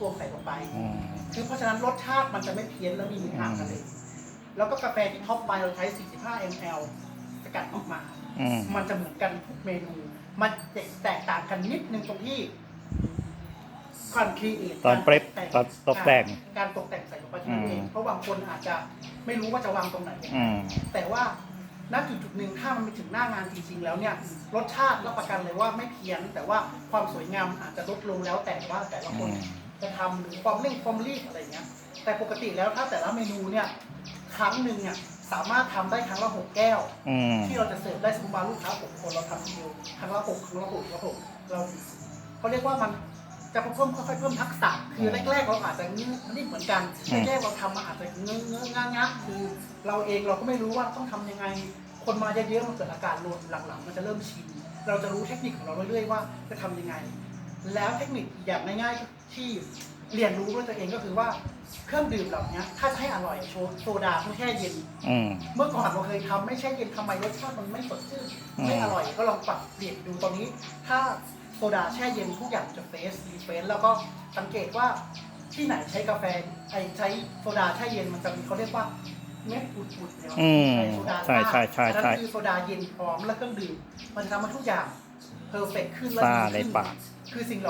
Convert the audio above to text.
ตวงใส่ลงไป อืมคือเพราะฉะนั้นรสชาติมันจะไม่เพี้ยนแล้วมีเนื้อหากันเลย แล้วก็กาแฟที่ท็อปไปเราใช้ 45 ml สกัดออกมา อืมมันจะเหมือนกันทุกเมนู มันแตกต่างกันนิดนึงตรงที่ความครีเอทตอนเปรการตอนตกแต่ง การตกแต่งใส่ลงไปที่นั่นเอง อืม เพราะบางคนอาจจะไม่รู้ว่าจะวางตรงไหน อืม แต่ว่าณจุดจุดๆหนึ่งถ้ามันไปถึงหน้างานจริงๆแล้วเนี่ยรสชาติรับประกันเลยว่าไม่เพี้ยน แต่ว่าความสวยงามอาจจะลดลงแล้วแต่ว่าแต่ละคนอืม จะทำหรือความเร่งความรีบอะไรเงี้ย แต่ปกติแล้วถ้าแต่ละเมนูเนี่ยครั้งหนึ่งเนี่ยสามารถทำได้ครั้งละหกแก้ว อืม ที่เราจะเสิร์ฟได้สมมติว่าลูกค้าหกคนเราทำทีเดียวครั้งละหกครั้งละหกครั้งละหกเราเขาเรียกว่ามันจะเพิ่มค่อยๆเพิ่มทักษะคือแรกๆเราอาจจะงื้อนี่เหมือนกันแรกๆเราทำมาอาจจะเงื้อเงื้องะงะคือเราเองเราก็ไม่รู้ว่าต้องทำยังไง คนมาเยอะๆมันเกิดอาการโลนหลังๆ มันจะเริ่มชินเราจะรู้เทคนิคของเราเรื่อยๆว่าจะทำยังไง แล้วเทคนิคอย่างง่ายๆที่เรียนรู้ด้วยตัวเองก็คือว่าเครื่องดื่มเหล่านี้ถ้าจะให้อร่อยโชว์โซดาต้องแช่เย็นอืม เมื่อก่อนเราเคยทำไม่แช่เย็นทำไมรสชาติมันไม่สดชื่นอืม ไม่อร่อยก็ลองปรับเปลี่ยนดูตอนนี้ ถ้าโซดาแช่เย็นทุกอย่างจะเฟสรีเฟสแล้วก็สังเกตว่าที่ไหนใช้กาแฟไอใช้โซดาแช่เย็นมันจะมีเขาเรียกว่าเม็ดอุดๆเนี่ยอืมใโซดาใช่ใช่ใช่อันใช่ นั่นคือโซดาเย็นพร้อมและเครื่องดื่มมันจะทำให้ทุกอย่าง เพอร์เฟกขึ้นและซ่าดีในขึ้นปาก คือสิ่งเหล่า